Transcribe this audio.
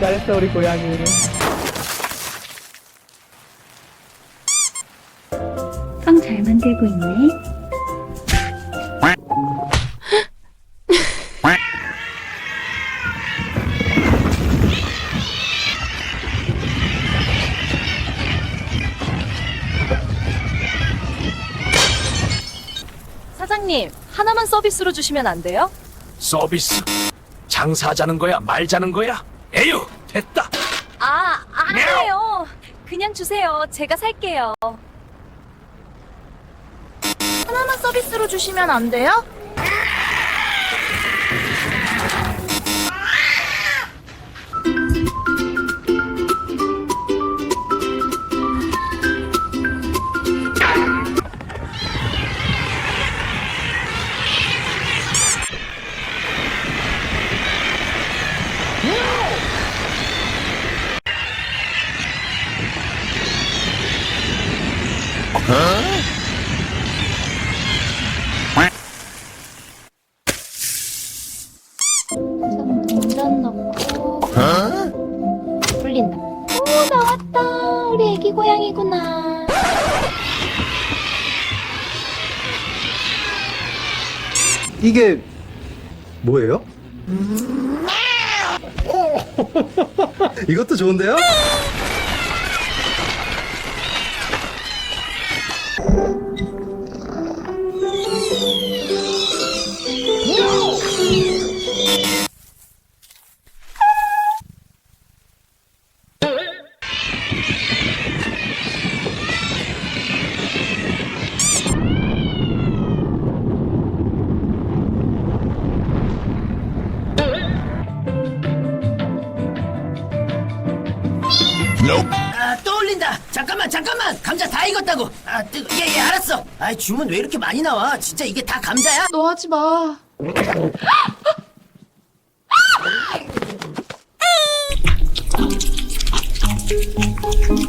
잘했어 우리 고양이 빵 잘 만들고 있네. 사장님, 하나만 서비스로 주시면 안 돼요? 서비스 장사하자는 거야 말자는 거야 에휴 됐다 아, 아니에요. 그냥 주세요. 제가 살게요. 하나만 서비스로 주시면 안 돼요? 좀 동전 넣고. 불린다. 오 나왔다. 우리 애기 고양이구나. 이게 뭐예요? 이것도 좋은데요? Nope. 떠올린다. 잠깐만, 잠깐만. 감자 다 익었다고. 아, 뜨, 예, 예, 알았어. 아, 주문 왜 이렇게 많이 나와? 진짜 이게 다 감자야? 너 하지 마.